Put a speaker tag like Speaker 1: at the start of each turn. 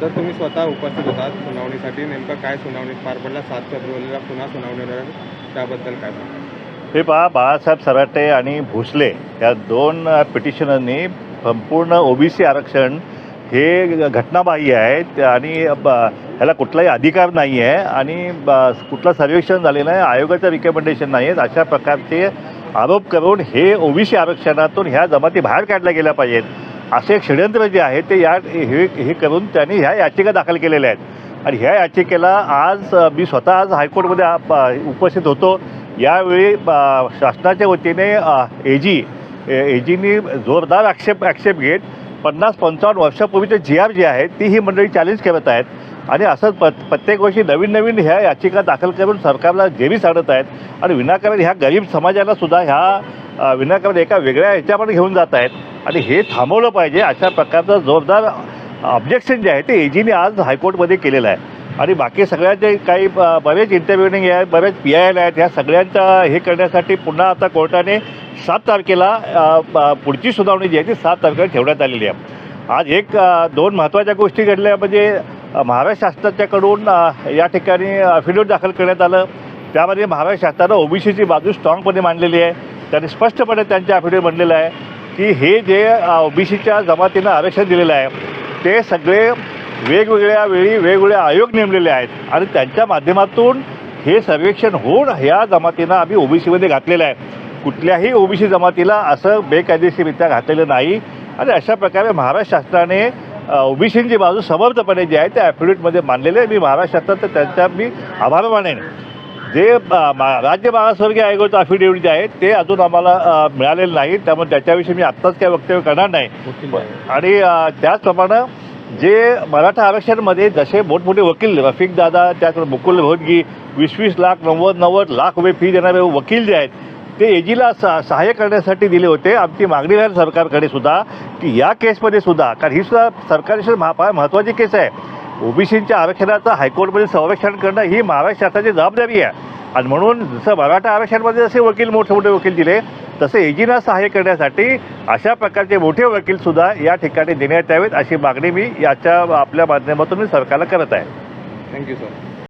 Speaker 1: Sir तुम्ही स्वतः उपस्थित होतात सुनावणीसाठी. नेमकं काय सुनावणीत पार पडला सात फेब्रुवारीला पुन्हा सुनावणीवर त्याबद्दल काय
Speaker 2: हे पहा बाळासाहेब सराटे आणि भोसले या दोन पिटिशनरनी संपूर्ण ओबीसी आरक्षण हे घटनाबाह्य आहे. आणि ह्याला कुठलाही अधिकार नाही आहे. आणि कुठलं सर्वेक्षण झालेलं आहे आयोगाचं रिकमेंडेशन नाही आहेत. अशा प्रकारचे आरोप करून हे ओबीसी आरक्षणातून ह्या जमाती बाहेर काढल्या गेल्या पाहिजेत. असे एक षडयंत्र जे आहे ते या हे हे करून त्यांनी ह्या याचिका दाखल केलेल्या आहेत. आणि ह्या याचिकेला आज मी स्वतः आज हायकोर्टमध्ये प- उपस्थित होतो. यावेळी शासनाच्या वतीने ए जी एजीनी जोरदार आक्षेप आक्षेप घेत पन्नास पंचावन्न वर्षापूर्वीचे जी आर जी आहे ती ही मंडळी चॅलेंज करत आहेत. आणि असंच प प्रत्येक वर्षी नवीन नवीन ह्या याचिका दाखल करून सरकारला जेवी सांगत आहेत. आणि विनाकारण ह्या गरीब समाजाला सुद्धा ह्या विनाकारण एका वेगळ्या ह्याच्यामध्ये घेऊन जात आहेत. आणि हे थांबवलं पाहिजे अशा प्रकारचं जोरदार ऑब्जेक्शन जे आहे ते एजीने आज हायकोर्टमध्ये केलेलं आहे. आणि बाकी सगळ्यांचे काही बरेच इंटरव्ह्युनिंग आहेत बरेच पी आय एल आहेत ह्या सगळ्यांचा हे करण्यासाठी पुन्हा आता कोर्टाने सात तारखेला पुढची सुनावणी जी आहे ती सात तारखेला ठेवण्यात आलेली आहे. आज एक दोन महत्त्वाच्या गोष्टी घडल्या म्हणजे महाराष्ट्र शासनाच्याकडून या ठिकाणी अफिडेविट दाखल करण्यात आलं. त्यामध्ये महाराष्ट्र शासनानं ओबीसीची बाजू स्ट्रॉंगपणे मांडलेली आहे. त्यांनी स्पष्टपणे त्यांच्या अफिडेविट म्हणलेलं आहे की हे जे ओबीसीच्या जमातीनं आरक्षण दिलेलं आहे ते सगळे वेगवेगळ्या वेळी वेगवेगळे आयोग नेमलेले आहेत. आणि त्यांच्या माध्यमातून हे सर्वेक्षण होऊन ह्या जमातीनं आम्ही ओबीसीमध्ये घातलेलं आहे. कुठल्याही ओबीसी जमातीला असं बेकायदेशीररित्या घातलेलं नाही. आणि अशा प्रकारे महाराष्ट्र शासनाने ओबीसींची बाजू समर्थपणे जी आहे त्या ॲफिडेविटमध्ये मानलेले आहे. मी महाराष्ट्र शासनाचं त्यांच्या मी आभार मानेन. जे राज्य मागासवर्गीय आयोगाचं अफिडेविट जे आहे ते अजून आम्हाला मिळालेलं नाही त्यामुळे त्याच्याविषयी मी आत्ताच काय वक्तव्य करणार नाही. आणि त्याचप्रमाणे जे मराठा आरक्षणमध्ये जसे मोठमोठे वकील रफिक दादा त्याचप्रमाणे मुकुल भोदगी वीस वीस लाख नव्वद नव्वद लाख रुपये फी देणारे वकील जे आहेत ते एजीला सा सहाय्य करण्यासाठी दिले होते. आमची मागणी आहे सरकारकडे सुद्धा की या केसमध्ये सुद्धा कारण ही सुद्धा सरकारची महा फार महत्त्वाची केस आहे. ओबीसीच्या आरक्षणाचं हायकोर्टमध्ये संरक्षण करणं ही महाराष्ट्र शासनाची जबाबदारी आहे. आणि म्हणून जसं मराठा आरक्षणामध्ये जसे वकील मोठे मोठे वकील दिले तसे एजीना सहाय्य करण्यासाठी अशा प्रकारचे मोठे वकीलसुद्धा या ठिकाणी देण्यात यावेत अशी मागणी मी याच्या आपल्या माध्यमातून मी सरकारला करत आहे.
Speaker 1: Thank you sir